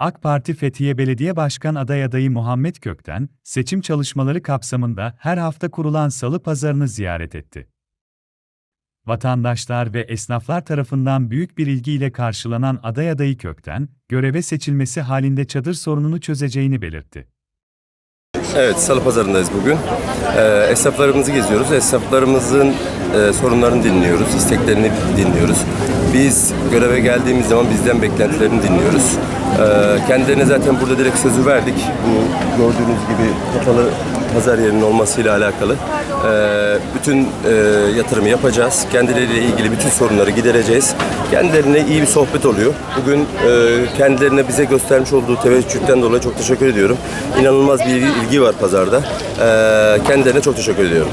AK Parti Fethiye Belediye Başkan aday adayı Muhammed Kökten, seçim çalışmaları kapsamında her hafta kurulan salı pazarını ziyaret etti. Vatandaşlar ve esnaflar tarafından büyük bir ilgiyle karşılanan aday adayı Kökten, göreve seçilmesi halinde çadır sorununu çözeceğini belirtti. Evet, Salı Pazarı'ndayız bugün. Ee, esnaflarımızı geziyoruz. Esnaflarımızın e, sorunlarını dinliyoruz, isteklerini dinliyoruz. Biz göreve geldiğimiz zaman bizden beklentilerini dinliyoruz. Ee, kendilerine zaten burada direkt sözü verdik. Bu gördüğünüz gibi kapalı pazar yerinin olmasıyla alakalı. Ee, bütün e, yatırımı yapacağız. Kendileriyle ilgili bütün sorunları gidereceğiz. Kendilerine iyi bir sohbet oluyor. Bugün e, kendilerine bize göstermiş olduğu teveccühten dolayı çok teşekkür ediyorum. İnanılmaz bir ilgi var pazarda. Ee, kendilerine çok teşekkür ediyorum.